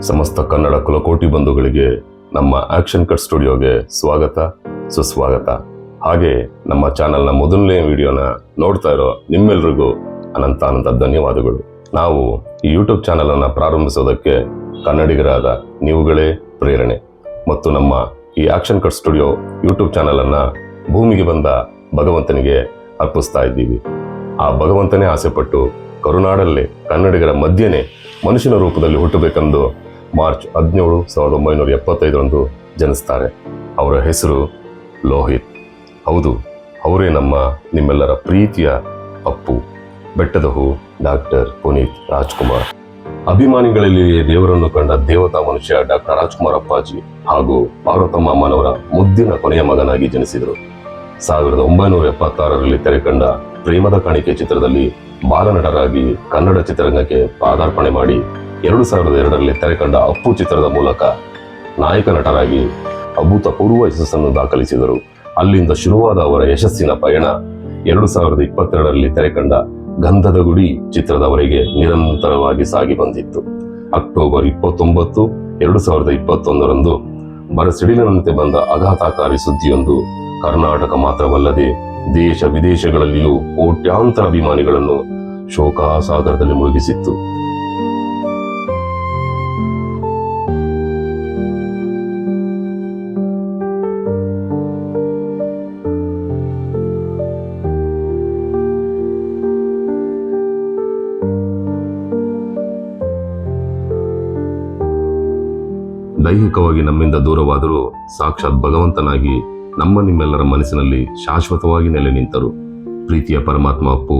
ಸಮಸ್ತ ಕನ್ನಡ ಕುಲಕೋಟಿ ಬಂಧುಗಳಿಗೆ ನಮ್ಮ ಆಕ್ಷನ್ ಕಟ್ ಸ್ಟುಡಿಯೋಗೆ ಸ್ವಾಗತ, ಸುಸ್ವಾಗತ. ಹಾಗೆ ನಮ್ಮ ಚಾನೆಲ್ನ ಮೊದಲನೇ ವಿಡಿಯೋನ ನೋಡ್ತಾ ಇರೋ ನಿಮ್ಮೆಲ್ರಿಗೂ ಅನಂತ ಅನಂತ ಧನ್ಯವಾದಗಳು. ನಾವು ಈ ಯೂಟ್ಯೂಬ್ ಚಾನೆಲ್ ಅನ್ನ ಪ್ರಾರಂಭಿಸೋದಕ್ಕೆ ಕನ್ನಡಿಗರಾದ ನೀವುಗಳೇ ಪ್ರೇರಣೆ. ಮತ್ತು ನಮ್ಮ ಈ action cut studio YouTube channel ಅನ್ನ ಭೂಮಿಗೆ ಬಂದ ಭಗವಂತನಿಗೆ ಅರ್ಪಿಸ್ತಾ ಇದ್ದೀವಿ. ಆ ಭಗವಂತನೇ ಆಸೆಪಟ್ಟು ಕರುನಾಡಲ್ಲೇ ಕನ್ನಡಿಗರ ಮಧ್ಯೆನೇ ಮನುಷ್ಯನ ರೂಪದಲ್ಲಿ ಹುಟ್ಟಬೇಕೆಂದು ಮಾರ್ಚ್ ಹದಿನೇಳು ಸಾವಿರದ ಒಂಬೈನೂರ ಎಪ್ಪತ್ತೈದರಂದು ಜನಿಸ್ತಾರೆ. ಅವರ ಹೆಸರು ಲೋಹಿತ್. ಹೌದು, ಅವರೇ ನಮ್ಮ ನಿಮ್ಮೆಲ್ಲರ ಪ್ರೀತಿಯ ಅಪ್ಪು. ಬೆಟ್ಟದ ಹೂ ಡಾಕ್ಟರ್ ಪುನೀತ್ ರಾಜ್ಕುಮಾರ್. ಅಭಿಮಾನಿಗಳಲ್ಲಿ ದೇವರನ್ನು ಕಂಡ ದೇವತಾ ಮನುಷ್ಯ ಡಾಕ್ಟರ್ ರಾಜ್ಕುಮಾರ್ ಅಪ್ಪಾಜಿ ಹಾಗೂ ಪಾರ್ವತಮ್ಮ ಅಮ್ಮನವರ ಮುದ್ದಿನ ಕೊನೆಯ ಮಗನಾಗಿ ಜನಿಸಿದರು. ಸಾವಿರದ ಒಂಬೈನೂರ ಎಪ್ಪತ್ತಾರರಲ್ಲಿ ತೆರೆಕಂಡ ಪ್ರೇಮದ ಕಾಣಿಕೆ ಚಿತ್ರದಲ್ಲಿ ಬಾಲನಟರಾಗಿ ಕನ್ನಡ ಚಿತ್ರರಂಗಕ್ಕೆ ಪಾದಾರ್ಪಣೆ ಮಾಡಿ ಎರಡು ಸಾವಿರದ ಎರಡರಲ್ಲಿ ತೆರೆಕಂಡ ಅಪ್ಪು ಚಿತ್ರದ ಮೂಲಕ ನಾಯಕ ನಟರಾಗಿ ಅಭೂತಪೂರ್ವ ಯಶಸ್ಸನ್ನು ದಾಖಲಿಸಿದರು. ಅಲ್ಲಿಂದ ಶುರುವಾದ ಅವರ ಯಶಸ್ಸಿನ ಪಯಣ ಎರಡು ಸಾವಿರದ ಇಪ್ಪತ್ತೆರಡರಲ್ಲಿ ತೆರೆಕಂಡ ಗಂಧದ ಗುಡಿ ಚಿತ್ರದವರೆಗೆ ನಿರಂತರವಾಗಿ ಸಾಗಿ ಬಂದಿತ್ತು. ಅಕ್ಟೋಬರ್ ಇಪ್ಪತ್ತೊಂಬತ್ತು, ಎರಡು ಸಾವಿರದ ಇಪ್ಪತ್ತೊಂದರಂದು ಬರಸಿಡಿಲಿನಂತೆ ಬಂದ ಆಘಾತಕಾರಿ ಸುದ್ದಿಯೊಂದು ಕರ್ನಾಟಕ ಮಾತ್ರವಲ್ಲದೆ ದೇಶ ವಿದೇಶಗಳಲ್ಲಿಯೂ ಕೋಟ್ಯಾಂತರ ಅಭಿಮಾನಿಗಳನ್ನು ಶೋಕಾಸಾಗರದಲ್ಲಿ ಮುಳುಗಿಸಿತ್ತು. ದೈಹಿಕವಾಗಿ ನಮ್ಮಿಂದ ದೂರವಾದರೂ ಸಾಕ್ಷಾತ್ ಭಗವಂತನಾಗಿ ನಮ್ಮ ನಿಮ್ಮೆಲ್ಲರ ಮನಸ್ಸಿನಲ್ಲಿ ಶಾಶ್ವತವಾಗಿ ನೆಲೆ ನಿಂತರು. ಪ್ರೀತಿಯ ಪರಮಾತ್ಮ ಅಪ್ಪು,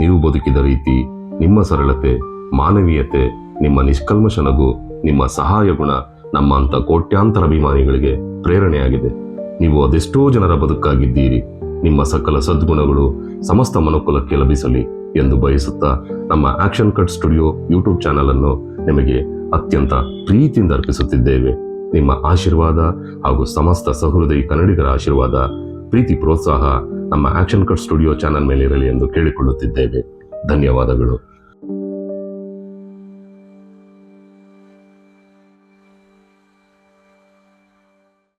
ನೀವು ಬದುಕಿದ ರೀತಿ, ನಿಮ್ಮ ಸರಳತೆ, ಮಾನವೀಯತೆ, ನಿಮ್ಮ ನಿಷ್ಕಲ್ಮಶ ನಗು ನಿಮ್ಮ ಸಹಾಯ ಗುಣ ನಮ್ಮಂಥ ಕೋಟ್ಯಾಂತರ ಅಭಿಮಾನಿಗಳಿಗೆ ಪ್ರೇರಣೆಯಾಗಿದೆ. ನೀವು ಅದೆಷ್ಟೋ ಜನರ ಬದುಕಾಗಿದ್ದೀರಿ. ನಿಮ್ಮ ಸಕಲ ಸದ್ಗುಣಗಳು ಸಮಸ್ತ ಮನುಕುಲಕ್ಕೆ ಲಭಿಸಲಿ ಎಂದು ಬಯಸುತ್ತಾ ನಮ್ಮ ಆಕ್ಷನ್ ಕಟ್ ಸ್ಟುಡಿಯೋ ಯೂಟ್ಯೂಬ್ ಚಾನಲನ್ನು ನಿಮಗೆ ಅತ್ಯಂತ ಪ್ರೀತಿಯಿಂದ ಅರ್ಪಿಸುತ್ತಿದ್ದೇವೆ. ನಿಮ್ಮ ಆಶೀರ್ವಾದ ಹಾಗೂ ಸಮಸ್ತ ಸಹೃದಯಿ ಕನ್ನಡಿಗರ ಆಶೀರ್ವಾದ, ಪ್ರೀತಿ, ಪ್ರೋತ್ಸಾಹ ನಮ್ಮ ಆಕ್ಷನ್ ಕಟ್ ಸ್ಟುಡಿಯೋ ಚಾನಲ್ ಮೇಲೆ ಇರಲಿ ಎಂದು ಕೇಳಿಕೊಳ್ಳುತ್ತಿದ್ದೇವೆ. ಧನ್ಯವಾದಗಳು.